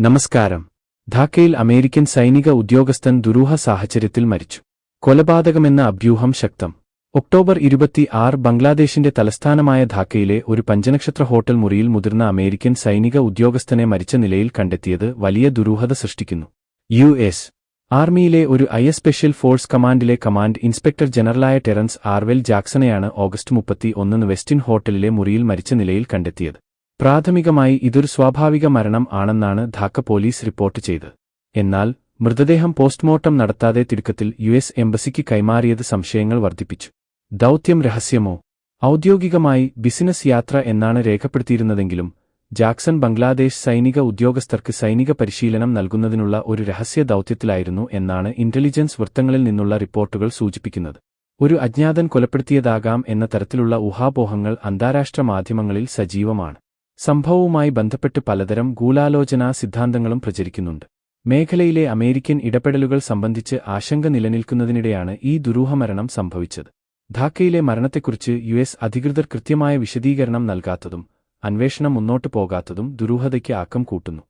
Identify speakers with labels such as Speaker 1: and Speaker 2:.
Speaker 1: നമസ്കാരം. ധാക്കയിൽ അമേരിക്കൻ സൈനിക ഉദ്യോഗസ്ഥൻ ദുരൂഹ സാഹചര്യത്തിൽ മരിച്ചു. കൊലപാതകമെന്ന അഭ്യൂഹം ശക്തം. ഒക്ടോബർ ഇരുപത്തി ആറ് ബംഗ്ലാദേശിന്റെ തലസ്ഥാനമായ ധാക്കയിലെ ഒരു പഞ്ചനക്ഷത്ര ഹോട്ടൽ മുറിയിൽ മുതിർന്ന അമേരിക്കൻ സൈനിക ഉദ്യോഗസ്ഥനെ മരിച്ച നിലയിൽ കണ്ടെത്തിയത് വലിയ ദുരൂഹത സൃഷ്ടിക്കുന്നു. U S. ആർമിയിലെ ഒരു ഐ എസ് സ്പെഷ്യൽ ഫോഴ്സ് കമാൻഡിലെ കമാൻഡ് ഇൻസ്പെക്ടർ ജനറലായ ടെറൻസ് ആർവെൽ ജാക്സണെയാണ് ഓഗസ്റ്റ് മുപ്പത്തി ഒന്നിന് വെസ്റ്റിൻ ഹോട്ടലിലെ മുറിയിൽ മരിച്ച നിലയിൽ കണ്ടെത്തിയത്. പ്രാഥമികമായി ഇതൊരു സ്വാഭാവിക മരണം ആണെന്നാണ് ധാക്ക പോലീസ് റിപ്പോർട്ട് ചെയ്തത് എന്നാൽ മൃതദേഹം പോസ്റ്റ്മോർട്ടം നടത്താതെ തിടുക്കത്തിൽ യു എസ് എംബസിക്ക് കൈമാറിയത് സംശയങ്ങൾ വർദ്ധിപ്പിച്ചു. ദൗത്യം രഹസ്യമോ? ഔദ്യോഗികമായി ബിസിനസ് യാത്ര എന്നാണ് രേഖപ്പെടുത്തിയിരുന്നതെങ്കിലും ജാക്സൺ ബംഗ്ലാദേശ് സൈനിക ഉദ്യോഗസ്ഥർക്ക് സൈനിക പരിശീലനം നൽകുന്നതിനുള്ള ഒരു രഹസ്യ ദൗത്യത്തിലായിരുന്നു എന്നാണ് ഇന്റലിജൻസ് വൃത്തങ്ങളിൽ നിന്നുള്ള റിപ്പോർട്ടുകൾ സൂചിപ്പിക്കുന്നത്. ഒരു അജ്ഞാതൻ കൊലപ്പെടുത്തിയതാകാം എന്ന തരത്തിലുള്ള ഊഹാപോഹങ്ങൾ അന്താരാഷ്ട്ര മാധ്യമങ്ങളിൽ സജീവമാണ്. സംഭവവുമായി ബന്ധപ്പെട്ട് പലതരം ഗൂഢാലോചനാ സിദ്ധാന്തങ്ങളും പ്രചരിക്കുന്നുണ്ട്. മേഖലയിലെ അമേരിക്കൻ ഇടപെടലുകൾ സംബന്ധിച്ച് ആശങ്ക നിലനിൽക്കുന്നതിനിടെയാണ് ഈ ദുരൂഹമരണം സംഭവിച്ചത്. ധാക്കയിലെ മരണത്തെക്കുറിച്ച് യു എസ് അധികൃതർ കൃത്യമായ വിശദീകരണം നൽകാത്തതും അന്വേഷണം മുന്നോട്ടു പോകാത്തതും ദുരൂഹതയ്ക്ക് ആക്കം കൂട്ടുന്നു.